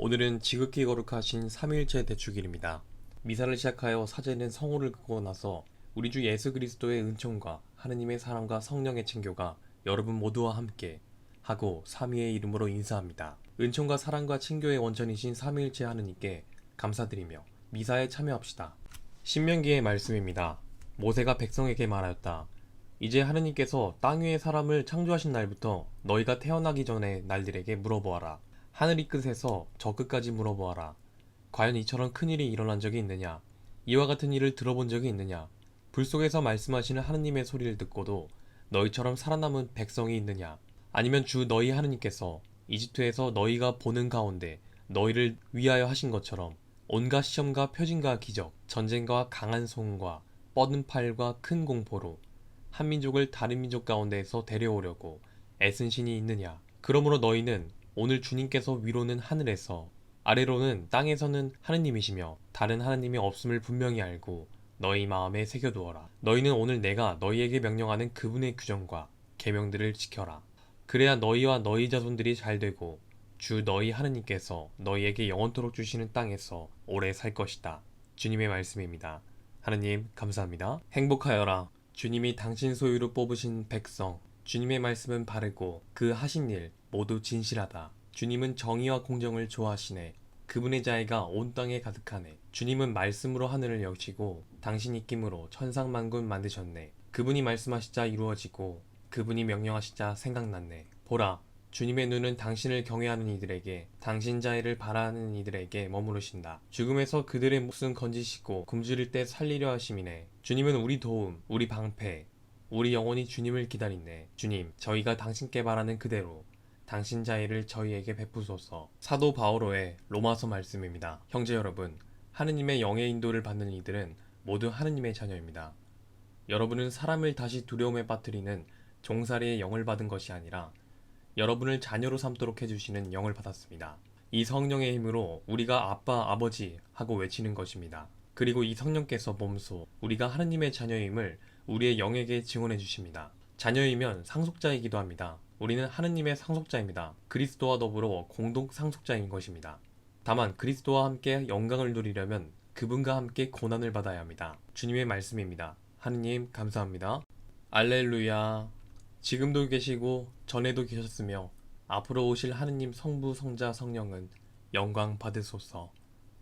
오늘은 지극히 거룩하신 삼위일체 대축일입니다. 미사를 시작하여 사제는 성호를 끄고 나서 우리 주 예수 그리스도의 은총과 하느님의 사랑과 성령의 친교가 여러분 모두와 함께 하고 삼위의 이름으로 인사합니다. 은총과 사랑과 친교의 원천이신 삼위일체 하느님께 감사드리며 미사에 참여합시다. 신명기의 말씀입니다. 모세가 백성에게 말하였다. 이제 하느님께서 땅 위의 사람을 창조하신 날부터 너희가 태어나기 전에 날들에게 물어보아라. 하늘이 끝에서 저 끝까지 물어보아라. 과연 이처럼 큰 일이 일어난 적이 있느냐? 이와 같은 일을 들어본 적이 있느냐? 불 속에서 말씀하시는 하느님의 소리를 듣고도 너희처럼 살아남은 백성이 있느냐? 아니면 주 너희 하느님께서 이집트에서 너희가 보는 가운데 너희를 위하여 하신 것처럼 온갖 시험과 표징과 기적, 전쟁과 강한 손과 뻗은 팔과 큰 공포로 한 민족을 다른 민족 가운데에서 데려오려고 애쓴 신이 있느냐? 그러므로 너희는 오늘 주님께서 위로는 하늘에서 아래로는 땅에서는 하느님이시며 다른 하느님이 없음을 분명히 알고 너희 마음에 새겨두어라. 너희는 오늘 내가 너희에게 명령하는 그분의 규정과 계명들을 지켜라. 그래야 너희와 너희 자손들이 잘 되고 주 너희 하느님께서 너희에게 영원토록 주시는 땅에서 오래 살 것이다. 주님의 말씀입니다. 하느님 감사합니다. 행복하여라. 주님이 당신 소유로 뽑으신 백성. 주님의 말씀은 바르고 그 하신 일 모두 진실하다. 주님은 정의와 공정을 좋아하시네. 그분의 자애가 온 땅에 가득하네. 주님은 말씀으로 하늘을 여시고 당신 입김으로 천상만군 만드셨네. 그분이 말씀하시자 이루어지고 그분이 명령하시자 생각났네. 보라, 주님의 눈은 당신을 경외하는 이들에게 당신 자애를 바라는 이들에게 머무르신다. 죽음에서 그들의 목숨 건지시고 굶주릴 때 살리려 하심이네. 주님은 우리 도움, 우리 방패, 우리 영혼이 주님을 기다리네. 주님, 저희가 당신께 바라는 그대로 당신 자애를 저희에게 베푸소서. 사도 바오로의 로마서 말씀입니다. 형제 여러분, 하느님의 영의 인도를 받는 이들은 모두 하느님의 자녀입니다. 여러분은 사람을 다시 두려움에 빠뜨리는 종살이의 영을 받은 것이 아니라 여러분을 자녀로 삼도록 해주시는 영을 받았습니다. 이 성령의 힘으로 우리가 아빠, 아버지 하고 외치는 것입니다. 그리고 이 성령께서 몸소 우리가 하느님의 자녀임을 우리의 영에게 증언해 주십니다. 자녀이면 상속자이기도 합니다. 우리는 하느님의 상속자입니다. 그리스도와 더불어 공동 상속자인 것입니다. 다만 그리스도와 함께 영광을 누리려면 그분과 함께 고난을 받아야 합니다. 주님의 말씀입니다. 하느님 감사합니다. 알렐루야. 지금도 계시고 전에도 계셨으며 앞으로 오실 하느님 성부 성자 성령은 영광 받으소서.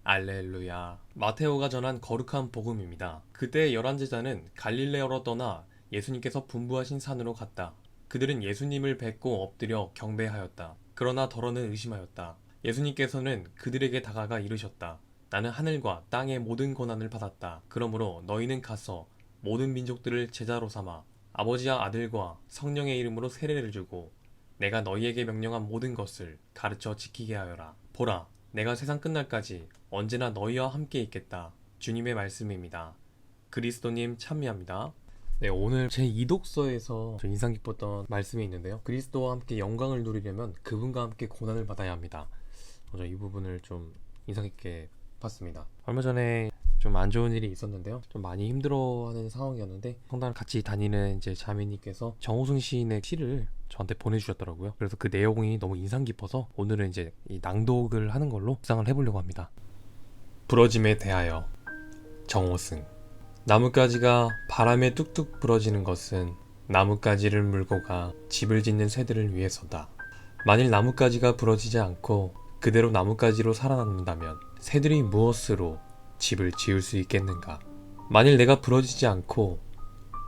알렐루야. 마테오가 전한 거룩한 복음입니다. 그때 열한 제자는 갈릴레어로 떠나 예수님께서 분부하신 산으로 갔다. 그들은 예수님을 뵙고 엎드려 경배하였다. 그러나 더러는 의심하였다. 예수님께서는 그들에게 다가가 이르셨다. 나는 하늘과 땅의 모든 고난을 받았다. 그러므로 너희는 가서 모든 민족들을 제자로 삼아 아버지와 아들과 성령의 이름으로 세례를 주고 내가 너희에게 명령한 모든 것을 가르쳐 지키게 하여라. 보라, 내가 세상 끝날까지 언제나 너희와 함께 있겠다. 주님의 말씀입니다. 그리스도님 참여합니다. 네, 오늘 제 이독서에서 좀 인상 깊었던 말씀이 있는데요. 그리스도와 함께 영광을 누리려면 그분과 함께 고난을 받아야 합니다. 먼저 이 부분을 좀 인상 깊게 봤습니다. 얼마 전에 좀 안 좋은 일이 있었는데요. 좀 많이 힘들어하는 상황이었는데 성당을 같이 다니는 이제 자매님께서 정호승 시인의 시를 저한테 보내주셨더라고요. 그래서 그 내용이 너무 인상 깊어서 오늘은 이제 이 낭독을 하는 걸로 묵상을 해보려고 합니다. 부러짐에 대하여 정호승 나뭇가지가 바람에 뚝뚝 부러지는 것은 나뭇가지를 물고 가 집을 짓는 새들을 위해서다. 만일 나뭇가지가 부러지지 않고 그대로 나뭇가지로 살아남는다면 새들이 무엇으로 집을 지을 수 있겠는가? 만일 내가 부러지지 않고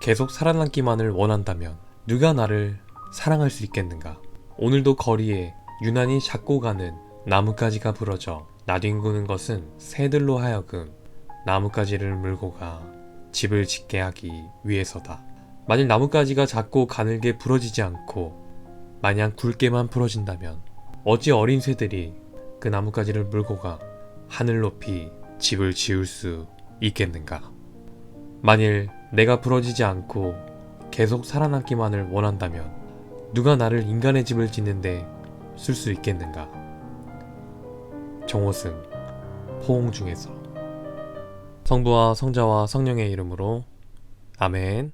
계속 살아남기만을 원한다면 누가 나를 사랑할 수 있겠는가? 오늘도 거리에 유난히 작고 가는 나뭇가지가 부러져 나뒹구는 것은 새들로 하여금 나뭇가지를 물고 가 집을 짓게 하기 위해서다. 만일 나뭇가지가 작고 가늘게 부러지지 않고 마냥 굵게만 부러진다면 어찌 어린 새들이 그 나뭇가지를 물고 가 하늘 높이 집을 지을 수 있겠는가? 만일 내가 부러지지 않고 계속 살아남기만을 원한다면 누가 나를 인간의 집을 짓는데 쓸 수 있겠는가? 정호승 포옹 중에서 성부와 성자와 성령의 이름으로 아멘.